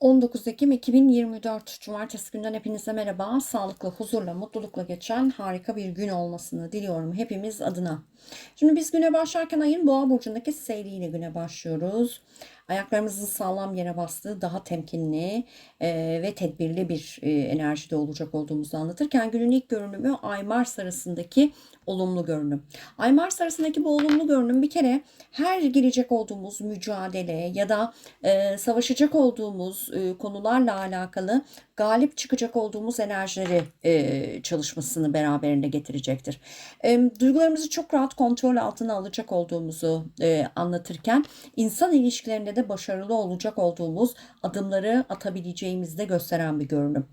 19 Ekim 2024 Cumartesi günden hepinize merhaba. Sağlıklı, huzurla, mutlulukla geçen harika bir gün olmasını diliyorum hepimiz adına. Şimdi biz güne başlarken ayın boğa burcundaki seyriyle güne başlıyoruz. Ayaklarımızın sağlam yere bastığı daha temkinli e, ve tedbirli bir e, enerjide olacak olduğumuzu anlatırken günün ilk görünümü Ay Mars arasındaki olumlu görünüm. Ay Mars arasındaki bu olumlu görünüm bir kere her girecek olduğumuz mücadele ya da e, savaşacak olduğumuz e, konularla alakalı galip çıkacak olduğumuz enerjileri e, çalışmasını beraberinde getirecektir. E, duygularımızı çok rahat kontrol altına alacak olduğumuzu e, anlatırken insan ilişkilerinde de başarılı olacak olduğumuz adımları atabileceğimizi de gösteren bir görünüm.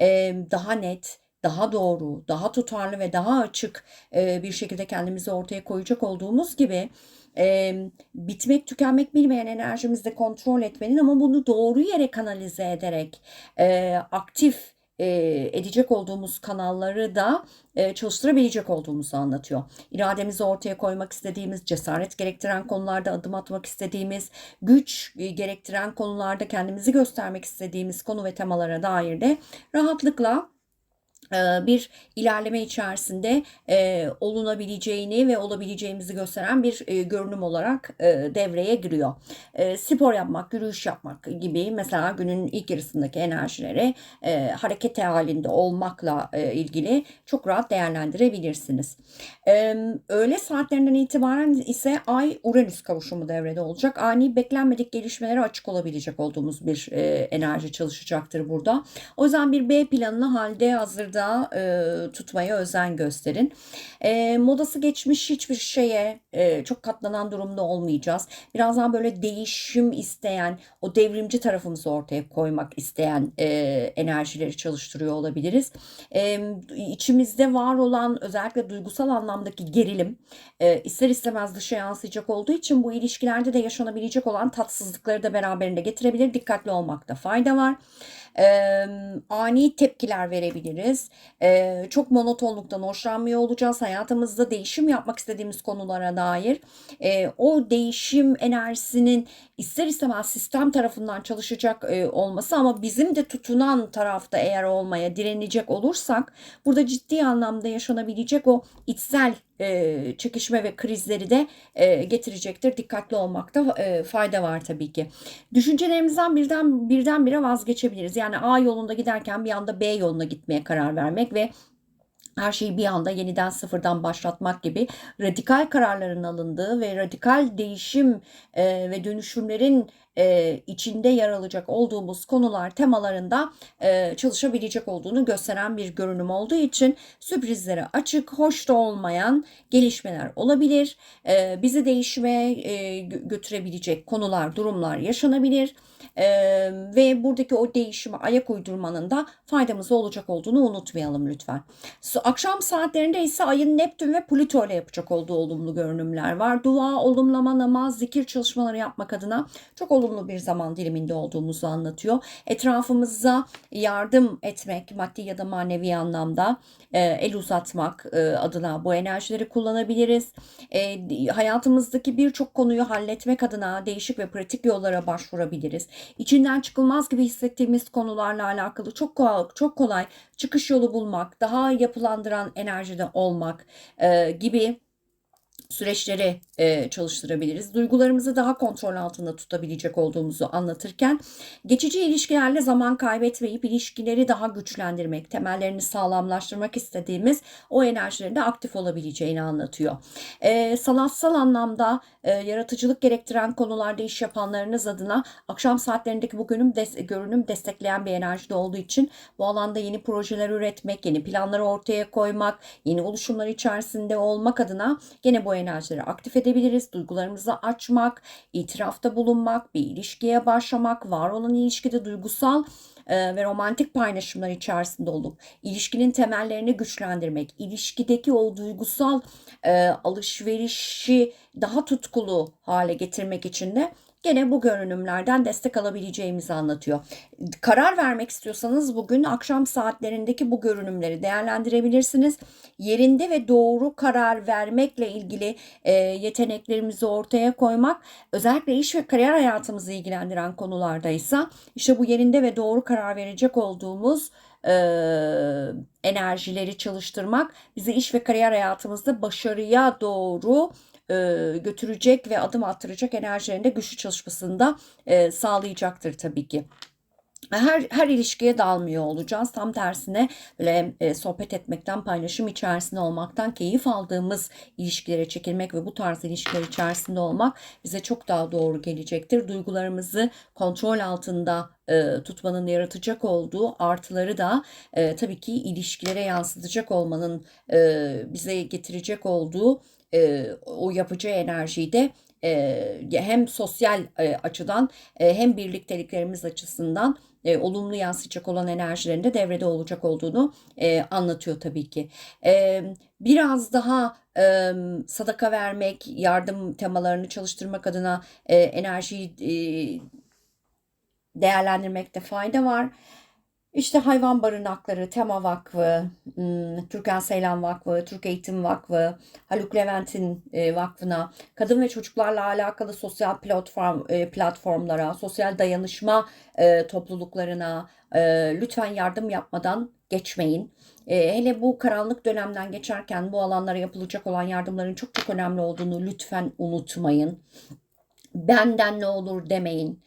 E, daha net, daha doğru, daha tutarlı ve daha açık e, bir şekilde kendimizi ortaya koyacak olduğumuz gibi e, bitmek tükenmek bilmeyen enerjimizde kontrol etmenin ama bunu doğru yere kanalize ederek e, aktif e, edecek olduğumuz kanalları da çalıştırabilecek olduğumuzu anlatıyor. İrademizi ortaya koymak istediğimiz, cesaret gerektiren konularda adım atmak istediğimiz, güç gerektiren konularda kendimizi göstermek istediğimiz konu ve temalara dair de rahatlıkla bir ilerleme içerisinde e, olunabileceğini ve olabileceğimizi gösteren bir e, görünüm olarak e, devreye giriyor. E, spor yapmak, yürüyüş yapmak gibi mesela günün ilk yarısındaki enerjileri e, hareket halinde olmakla e, ilgili çok rahat değerlendirebilirsiniz. E, öğle saatlerinden itibaren ise Ay-Uranüs kavuşumu devrede olacak. Ani beklenmedik gelişmelere açık olabilecek olduğumuz bir e, enerji çalışacaktır burada. O yüzden bir B planını halde hazırda da e, tutmaya özen gösterin. E, modası geçmiş hiçbir şeye e, çok katlanan durumda olmayacağız. Birazdan böyle değişim isteyen, o devrimci tarafımızı ortaya koymak isteyen e, enerjileri çalıştırıyor olabiliriz. E, içimizde var olan özellikle duygusal anlamdaki gerilim e, ister istemez dışa yansıyacak olduğu için bu ilişkilerde de yaşanabilecek olan tatsızlıkları da beraberinde getirebilir. Dikkatli olmakta fayda var e, ani tepkiler verebiliriz. E, çok monotonluktan hoşlanmıyor olacağız. Hayatımızda değişim yapmak istediğimiz konulara dair e, o değişim enerjisinin ister istemez sistem tarafından çalışacak e, olması ama bizim de tutunan tarafta eğer olmaya direnecek olursak burada ciddi anlamda yaşanabilecek o içsel e, çekişme ve krizleri de e, getirecektir. Dikkatli olmakta e, fayda var tabii ki. Düşüncelerimizden birden birdenbire vazgeçebiliriz. Yani A yolunda giderken bir anda B yoluna gitmeye karar vermek ve her şeyi bir anda yeniden sıfırdan başlatmak gibi radikal kararların alındığı ve radikal değişim ve dönüşümlerin e, içinde yer alacak olduğumuz konular temalarında e, çalışabilecek olduğunu gösteren bir görünüm olduğu için sürprizlere açık, hoş da olmayan gelişmeler olabilir. E, bizi değişime e, götürebilecek konular, durumlar yaşanabilir. Ee, ve buradaki o değişime ayak uydurmanın da faydamız olacak olduğunu unutmayalım lütfen. Akşam saatlerinde ise ayın Neptün ve Plüto ile yapacak olduğu olumlu görünümler var. Dua, olumlama, namaz, zikir çalışmaları yapmak adına çok olumlu bir zaman diliminde olduğumuzu anlatıyor. Etrafımıza yardım etmek maddi ya da manevi anlamda e, el uzatmak e, adına bu enerjileri kullanabiliriz. E, hayatımızdaki birçok konuyu halletmek adına değişik ve pratik yollara başvurabiliriz. İçinden çıkılmaz gibi hissettiğimiz konularla alakalı çok kolay, çok kolay çıkış yolu bulmak, daha yapılandıran enerjide olmak e, gibi süreçleri e, çalıştırabiliriz. Duygularımızı daha kontrol altında tutabilecek olduğumuzu anlatırken geçici ilişkilerle zaman kaybetmeyip ilişkileri daha güçlendirmek, temellerini sağlamlaştırmak istediğimiz o enerjilerin de aktif olabileceğini anlatıyor. E, sanatsal anlamda e, yaratıcılık gerektiren konularda iş yapanlarınız adına akşam saatlerindeki bu görünüm, des görünüm destekleyen bir enerjide olduğu için bu alanda yeni projeler üretmek, yeni planları ortaya koymak, yeni oluşumlar içerisinde olmak adına gene bu enerjileri aktif edebiliriz. Duygularımızı açmak, itirafta bulunmak, bir ilişkiye başlamak, var olan ilişkide duygusal e, ve romantik paylaşımlar içerisinde olup ilişkinin temellerini güçlendirmek, ilişkideki o duygusal e, alışverişi daha tutkulu hale getirmek için de gene bu görünümlerden destek alabileceğimizi anlatıyor. Karar vermek istiyorsanız bugün akşam saatlerindeki bu görünümleri değerlendirebilirsiniz. Yerinde ve doğru karar vermekle ilgili e, yeteneklerimizi ortaya koymak özellikle iş ve kariyer hayatımızı ilgilendiren konulardaysa işte bu yerinde ve doğru karar verecek olduğumuz e, enerjileri çalıştırmak bizi iş ve kariyer hayatımızda başarıya doğru e, götürecek ve adım attıracak enerjilerinde güçlü çalışmasında e, sağlayacaktır tabii ki her her ilişkiye dalmıyor olacağız. Tam tersine böyle e, sohbet etmekten, paylaşım içerisinde olmaktan keyif aldığımız ilişkilere çekilmek ve bu tarz ilişkiler içerisinde olmak bize çok daha doğru gelecektir. Duygularımızı kontrol altında e, tutmanın yaratacak olduğu artıları da e, tabii ki ilişkilere yansıtacak olmanın e, bize getirecek olduğu e, o yapıcı enerjiyi de e, hem sosyal e, açıdan e, hem birlikteliklerimiz açısından e, olumlu yansıyacak olan enerjilerin de devrede olacak olduğunu e, anlatıyor tabii ki. E, biraz daha e, sadaka vermek, yardım temalarını çalıştırmak adına e, enerjiyi e, değerlendirmekte fayda var. İşte Hayvan Barınakları, Tema Vakfı, hmm, Türkan Seylan Vakfı, Türk Eğitim Vakfı, Haluk Levent'in e, vakfına, kadın ve çocuklarla alakalı sosyal platform e, platformlara, sosyal dayanışma e, topluluklarına lütfen yardım yapmadan geçmeyin. Hele bu karanlık dönemden geçerken bu alanlara yapılacak olan yardımların çok çok önemli olduğunu lütfen unutmayın. Benden ne olur demeyin.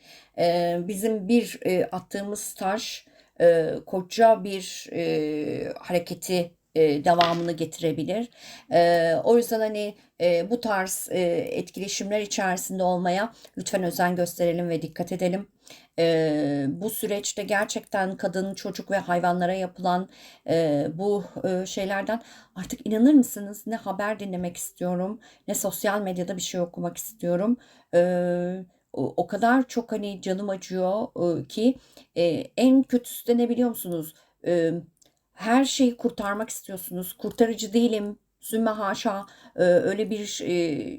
Bizim bir attığımız taş e, koca bir e, hareketi e, devamını getirebilir. E, o yüzden hani e, bu tarz e, etkileşimler içerisinde olmaya lütfen özen gösterelim ve dikkat edelim. E, bu süreçte gerçekten kadın, çocuk ve hayvanlara yapılan e, bu e, şeylerden artık inanır mısınız ne haber dinlemek istiyorum ne sosyal medyada bir şey okumak istiyorum. E, o kadar çok hani canım acıyor ki en kötüsü de ne biliyor musunuz? Her şeyi kurtarmak istiyorsunuz. Kurtarıcı değilim. Sümme haşa öyle bir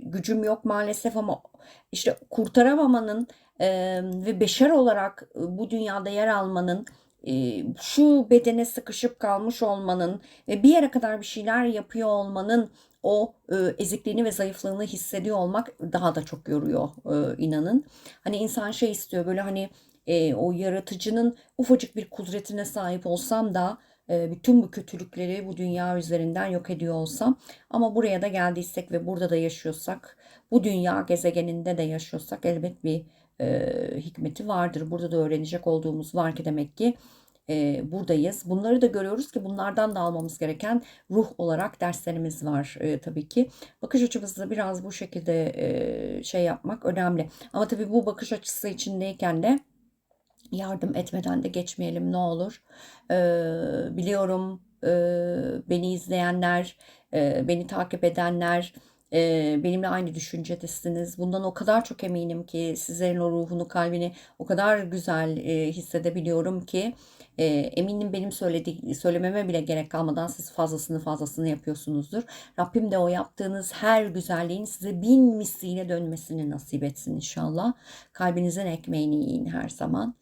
gücüm yok maalesef ama işte kurtaramamanın ve beşer olarak bu dünyada yer almanın şu bedene sıkışıp kalmış olmanın ve bir yere kadar bir şeyler yapıyor olmanın o ezikliğini ve zayıflığını hissediyor olmak daha da çok yoruyor inanın. Hani insan şey istiyor böyle hani o yaratıcının ufacık bir kudretine sahip olsam da bütün bu kötülükleri bu dünya üzerinden yok ediyor olsam ama buraya da geldiysek ve burada da yaşıyorsak bu dünya gezegeninde de yaşıyorsak elbet bir e, hikmeti vardır. Burada da öğrenecek olduğumuz var ki demek ki e, buradayız. Bunları da görüyoruz ki bunlardan da almamız gereken ruh olarak derslerimiz var e, tabii ki. Bakış açımızda biraz bu şekilde e, şey yapmak önemli. Ama tabii bu bakış açısı içindeyken de yardım etmeden de geçmeyelim ne olur. E, biliyorum e, beni izleyenler, e, beni takip edenler, benimle aynı düşüncedesiniz. Bundan o kadar çok eminim ki sizlerin o ruhunu, kalbini o kadar güzel hissedebiliyorum ki eminim benim söylediği, söylememe bile gerek kalmadan siz fazlasını fazlasını yapıyorsunuzdur. Rabbim de o yaptığınız her güzelliğin size bin misliyle dönmesini nasip etsin inşallah. Kalbinizin ekmeğini yiyin her zaman.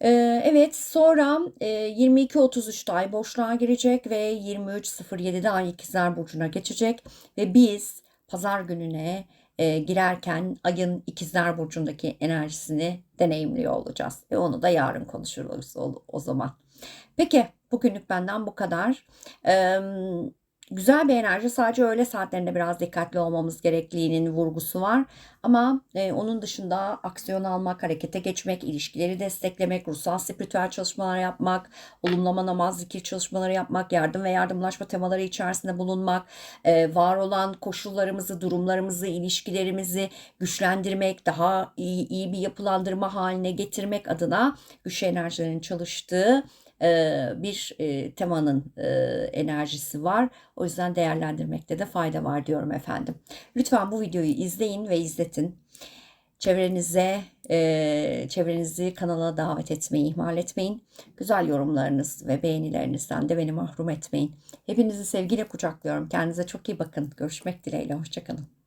Evet sonra 22.33'te ay boşluğa girecek ve 23.07'de ay ikizler burcuna geçecek ve biz pazar gününe girerken ayın ikizler burcundaki enerjisini deneyimliyor olacağız. Ve onu da yarın konuşuruz o, zaman. Peki bugünlük benden bu kadar. Evet güzel bir enerji sadece öğle saatlerinde biraz dikkatli olmamız gerektiğinin vurgusu var. Ama e, onun dışında aksiyon almak, harekete geçmek, ilişkileri desteklemek, ruhsal spiritüel çalışmalar yapmak, olumlama namaz, zikir çalışmaları yapmak, yardım ve yardımlaşma temaları içerisinde bulunmak, e, var olan koşullarımızı, durumlarımızı, ilişkilerimizi güçlendirmek, daha iyi, iyi bir yapılandırma haline getirmek adına güçlü enerjilerin çalıştığı bir temanın enerjisi var. O yüzden değerlendirmekte de fayda var diyorum efendim. Lütfen bu videoyu izleyin ve izletin. Çevrenize, çevrenizi kanala davet etmeyi ihmal etmeyin. Güzel yorumlarınız ve beğenilerinizden de beni mahrum etmeyin. Hepinizi sevgiyle kucaklıyorum. Kendinize çok iyi bakın. Görüşmek dileğiyle. Hoşçakalın.